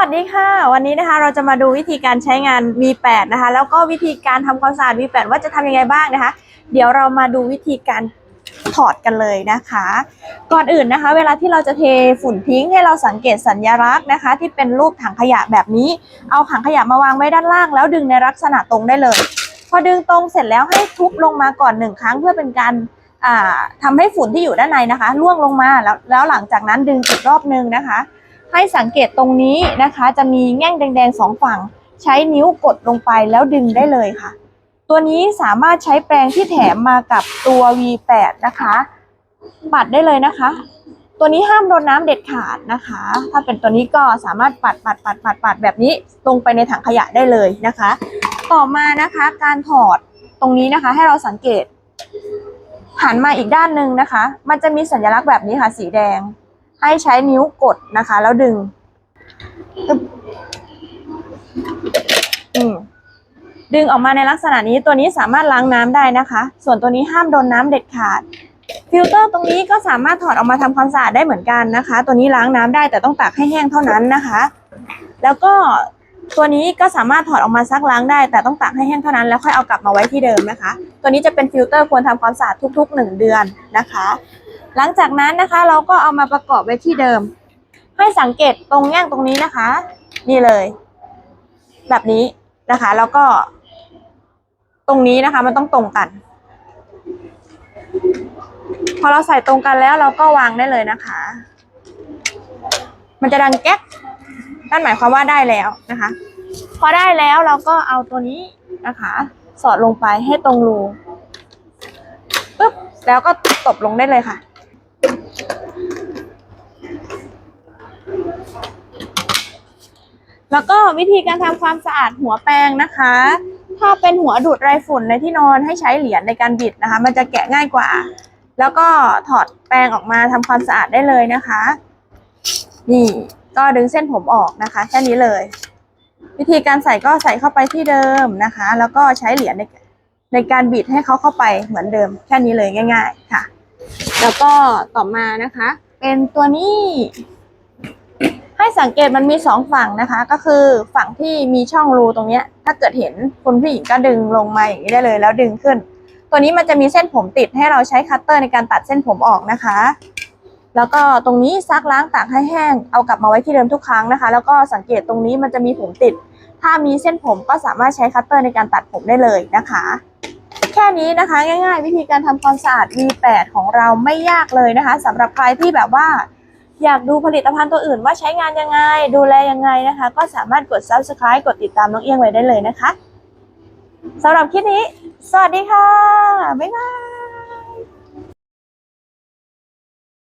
สวัสดีค่ะ วันนี้นะคะเราจะมาดูวิธีการใช้งาน V8 นะคะ แล้วก็วิธีการทำความสะอาด V8 ว่าจะทำยังไงบ้างนะคะ เดี๋ยวเรามาดูวิธีการถอดกันเลยนะคะ ก่อนอื่นนะคะ เวลาที่เราจะเทฝุ่นทิ้งให้เราสังเกตสัญลักษณ์นะคะ ที่เป็นรูปถังขยะแบบนี้ เอาถังขยะมาวางไว้ด้านล่าง แล้วดึงในลักษณะตรงได้เลย พอดึงตรงเสร็จแล้วให้ทุบลงมาก่อนหนึ่งครั้งเพื่อเป็นการอ่าทำให้ฝุ่นที่อยู่ด้านในนะคะล่วงลงมาแล้วแล้วหลังจากนั้นดึงอีกรอบนึงนะคะ ให้สังเกตตรงนี้นะคะ จะมีแง่งแดงๆสองฝั่ง ใช้นิ้วกดลงไปแล้วดึงได้เลยค่ะ ตัวนี้สามารถใช้แปรงที่แถมมากับตัว V8 นะคะปัดได้เลยนะคะ ตัวนี้ห้ามโดนน้ำเด็ดขาดนะคะ ถ้าเป็นตัวนี้ก็สามารถปัดปัดปัดปัดปัดแบบนี้ลงไปในถังขยะได้เลยนะคะ ต่อมานะคะการถอดตรงนี้นะคะให้เราสังเกตหันมาอีกด้านหนึ่งนะคะ มันจะมีสัญลักษณ์แบบนี้ค่ะสีแดง ให้ใช้นิ้วกดนะคะ แล้วดึงดึงออกมาในลักษณะนี้ตัวนี้สามารถล้างน้ำได้นะคะ ส่วนตัวนี้ห้ามโดนน้ำเด็ดขาด ฟิลเตอร์ตรงนี้ก็สามารถถอดออกมาทำความสะอาดได้เหมือนกันนะคะ ตัวนี้ล้างน้ำได้แต่ต้องตากให้แห้งเท่านั้นนะคะ แล้วก็ตัวนี้ก็สามารถถอดออกมาซักล้างได้ แต่ต้องตากให้แห้งเท่านั้นแล้วค่อยเอากลับมาไว้ที่เดิมนะคะ ตัวนี้จะเป็นฟิลเตอร์ควรทำความสะอาดทุกๆ 1 เดือนนะคะ หลังจากนั้นนะคะเราก็เอามาประกอบไว้ที่เดิม ให้สังเกตตรงแง่งตรงนี้นะคะ นี่เลย แบบนี้นะคะ แล้วก็ ตรงนี้นะคะ มันต้องตรงกัน พอเราใส่ตรงกันแล้วเราก็วางได้เลยนะคะ มันจะดังแก๊กนั่นหมายความว่าได้แล้วนะคะ พอได้แล้วเราก็เอาตัวนี้นะคะ สอดลงไปให้ตรงรูปึ๊บแล้วก็ตบลงได้เลยค่ะ แล้วก็วิธีการทำความสะอาดหัวแปรงนะคะ ถ้าเป็นหัวดูดไรฝุ่นในที่นอนให้ใช้เหรียญในการบิดนะคะ มันจะแกะง่ายกว่า แล้วก็ถอดแปรงออกมาทำความสะอาดได้เลยนะคะ นี่ก็ดึงเส้นผมออกนะคะแค่นี้เลย วิธีการใส่ก็ใส่เข้าไปที่เดิมนะคะ แล้วก็ใช้เหรียญในในการบิดให้เขาเข้าไปเหมือนเดิม แค่นี้เลยง่าย ๆ ค่ะ แล้วก็ต่อมานะคะ เป็นตัวนี้ ให้สังเกตมันมีสองฝั่งนะคะ ก็คือฝั่งที่มีช่องรูตรงเนี้ยถ้าเกิดเห็นคุณผู้หญิงก็ดึงลงมาอย่างนี้ได้เลย แล้วดึงขึ้น ตัวนี้มันจะมีเส้นผมติดให้เราใช้คัตเตอร์ในการตัดเส้นผมออกนะคะ แล้วก็ตรงนี้ซักล้างตากให้แห้งเอากลับมาไว้ที่เดิมทุกครั้งนะคะ แล้วก็สังเกตตรงนี้มันจะมีผมติด ถ้ามีเส้นผมก็สามารถใช้คัตเตอร์ในการตัดผมได้เลยนะคะ แค่นี้นะคะง่าย ๆ วิธีการทำความสะอาด V8 ของเราไม่ยากเลยนะคะสำหรับใครที่แบบว่า อยากดูผลิตภัณฑ์ตัวอื่นว่าใช้งานยังไง ดูแลยังไงนะคะ ก็สามารถกด subscribe กดติดตามน้องเอียงไว้ได้เลยนะคะสำหรับคลิปนี้ สวัสดีค่ะ บ๊ายบาย